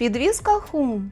Підвіска хум.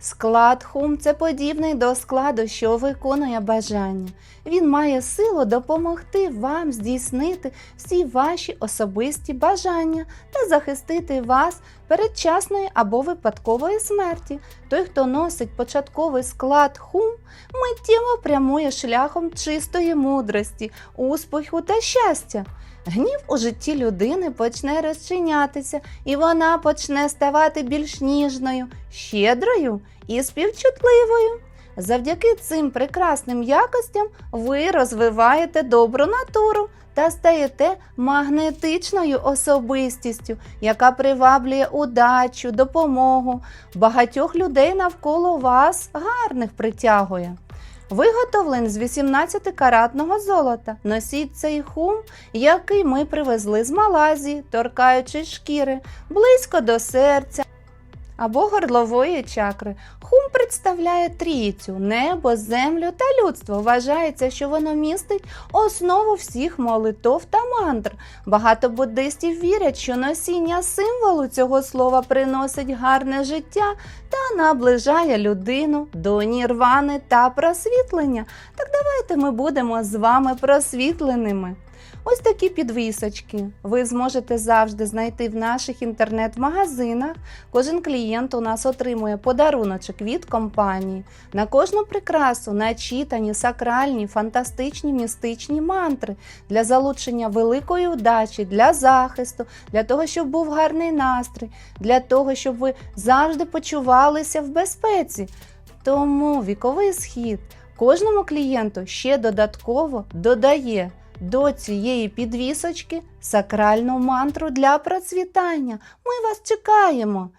Склад хум це подібний до складу, що виконує бажання. Він має силу допомогти вам здійснити всі ваші особисті бажання та захистити вас передчасної або випадкової смерті. Той, хто носить початковий склад хум, миттєво прямує шляхом чистої мудрості, успіху та щастя. Гнів у житті людини почне розчинятися, і вона почне ставати більш ніжною, щедрою і співчутливою. Завдяки цим прекрасним якостям ви розвиваєте добру натуру та стаєте магнетичною особистістю, яка приваблює удачу, допомогу. Багатьох людей навколо вас гарних притягує. Виготовлений з 18-каратного золота. Носіть цей хум, який ми привезли з Малайзії, торкаючи шкіри близько до серця або горлової чакри. Хум представляє трійцю, небо, землю та людство. Вважається, що воно містить основу всіх молитов та мантр. Багато буддистів вірять, що носіння символу цього слова приносить гарне життя та наближає людину до нірвани та просвітлення. Так давайте ми будемо з вами просвітленими. Ось такі підвісочки ви зможете завжди знайти в наших інтернет-магазинах. Кожен клієнт у нас отримує подаруночок від компанії. На кожну прикрасу начитані сакральні, фантастичні містичні мантри для залучення великої удачі, для захисту, для того, щоб був гарний настрій, для того, щоб ви завжди почувалися в безпеці. Тому віковий схід кожному клієнту ще додатково додає до цієї підвісочки сакральну мантру для процвітання. Ми вас чекаємо.